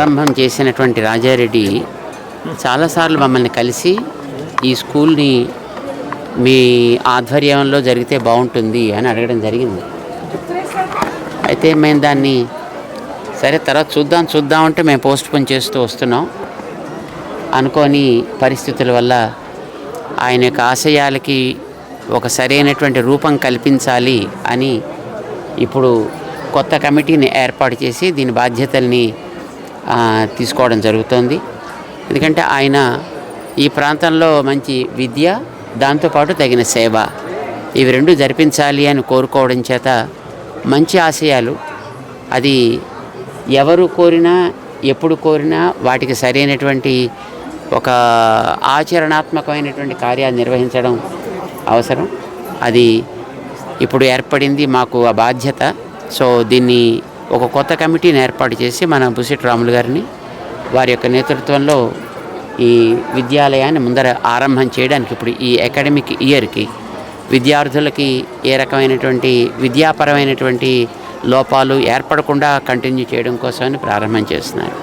ప్రారంభం చేసినటువంటి రాజారెడ్డి చాలాసార్లు మమ్మల్ని కలిసి ఈ స్కూల్ని మీ ఆధ్వర్యంలో జరిగితే బాగుంటుంది అని అడగడం జరిగింది. అయితే మేము దాన్ని సరే తర్వాత చూద్దాం చూద్దాం అంటే మేము పోస్ట్ పోన్ చేస్తూ వస్తున్నాం. అనుకోని పరిస్థితుల వల్ల ఆయన యొక్క ఆశయాలకి ఒక సరైనటువంటి రూపం కల్పించాలి అని ఇప్పుడు కొత్త కమిటీని ఏర్పాటు చేసి దీని బాధ్యతల్ని తీసుకోవడం జరుగుతోంది. ఎందుకంటే ఆయన ఈ ప్రాంతంలో మంచి విద్య దాంతోపాటు తగిన సేవ. ఇవి రెండు జరిపించాలి అని కోరుకోవడం చేత మంచి ఆశయాలు. అది ఎవరు కోరినా ఎప్పుడు కోరినా వాటికి సరైనటువంటి ఒక ఆచరణాత్మకమైనటువంటి కార్యాలు నిర్వహించడం అవసరం. అది ఇప్పుడు ఏర్పడింది మాకు ఆ బాధ్యత. సో దీన్ని ఒక కొత్త కమిటీని ఏర్పాటు చేసి మన బుసిట్ రాములు గారిని వారి యొక్క నేతృత్వంలో ఈ విద్యాలయాన్ని ముందర ఆరంభం చేయడానికి ఇప్పుడు ఈ అకాడమిక్ ఇయర్కి విద్యార్థులకి ఏ రకమైనటువంటి విద్యాపరమైనటువంటి లోపాలు ఏర్పడకుండా కంటిన్యూ చేయడం కోసమని ప్రారంభం చేస్తున్నారు.